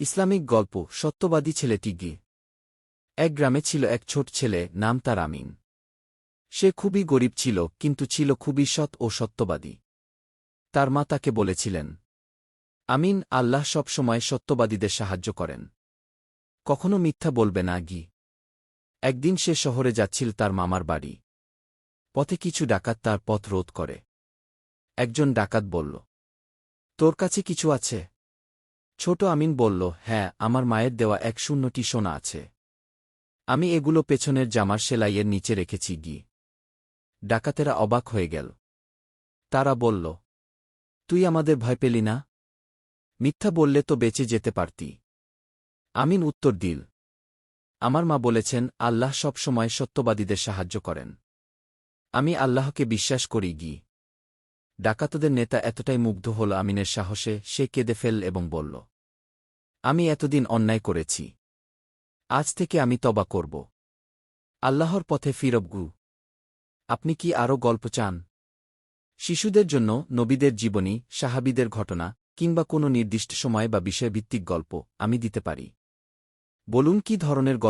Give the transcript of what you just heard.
Islamic গল্প, সত্যবাদী ছেলেটি গি এক গ্রামে ছিল এক ছোট ছেলে, নাম তার আমিন। সে খুবই গরিব ছিল, কিন্তু ছিল খুবই সৎ ও সত্যবাদী। তার মা তাকে বলেছিলেন, আমিন, আল্লাহ সব সময় সত্যবাদীদের সাহায্য করেন। কখনো মিথ্যা বলবে না, গি। একদিন সে শহরে যাচ্ছিল তার মামার বাড়ি। পথে কিছু ডাকাত তার পথ রোধ করে। একজন ডাকাত বলল, তোর কাছে কিছু আছে? ছোট আমিন বলল হ্যাঁ আমার মায়ের দেওয়া এক শূন্যটি সোনা আছে। আমি এগুলো পেছনের জামার সেলাইয়ের নিচে রেখেছি, গি। ডাকাতেরা অবাক হয়ে গেল। তারা বলল, তুই আমাদের ভয় পেলি না? মিথ্যা বললে তো বেঁচে যেতে পারতি। আমিন উত্তর দিল, আমার মা বলেছেন, আল্লাহ সব সময় সত্যবাদীদের সাহায্য করেন। আমি আল্লাহকে বিশ্বাস করি, গি। ডাকাতদের নেতা এতটাই মুগ্ধ হল আমিনের সাহসে, সে কেঁদে ফেল এবং বলল, আমি এতদিন অন্যায় করেছি। আজ থেকে আমি তবা করব। আল্লাহর পথে ফিরবগু আপনি কি আরও গল্প চান? শিশুদের জন্য নবীদের জীবনী, সাহাবিদের ঘটনা, কিংবা কোনো নির্দিষ্ট সময় বা বিষয়ভিত্তিক গল্প আমি দিতে পারি। বলুন কি ধরনের গল্প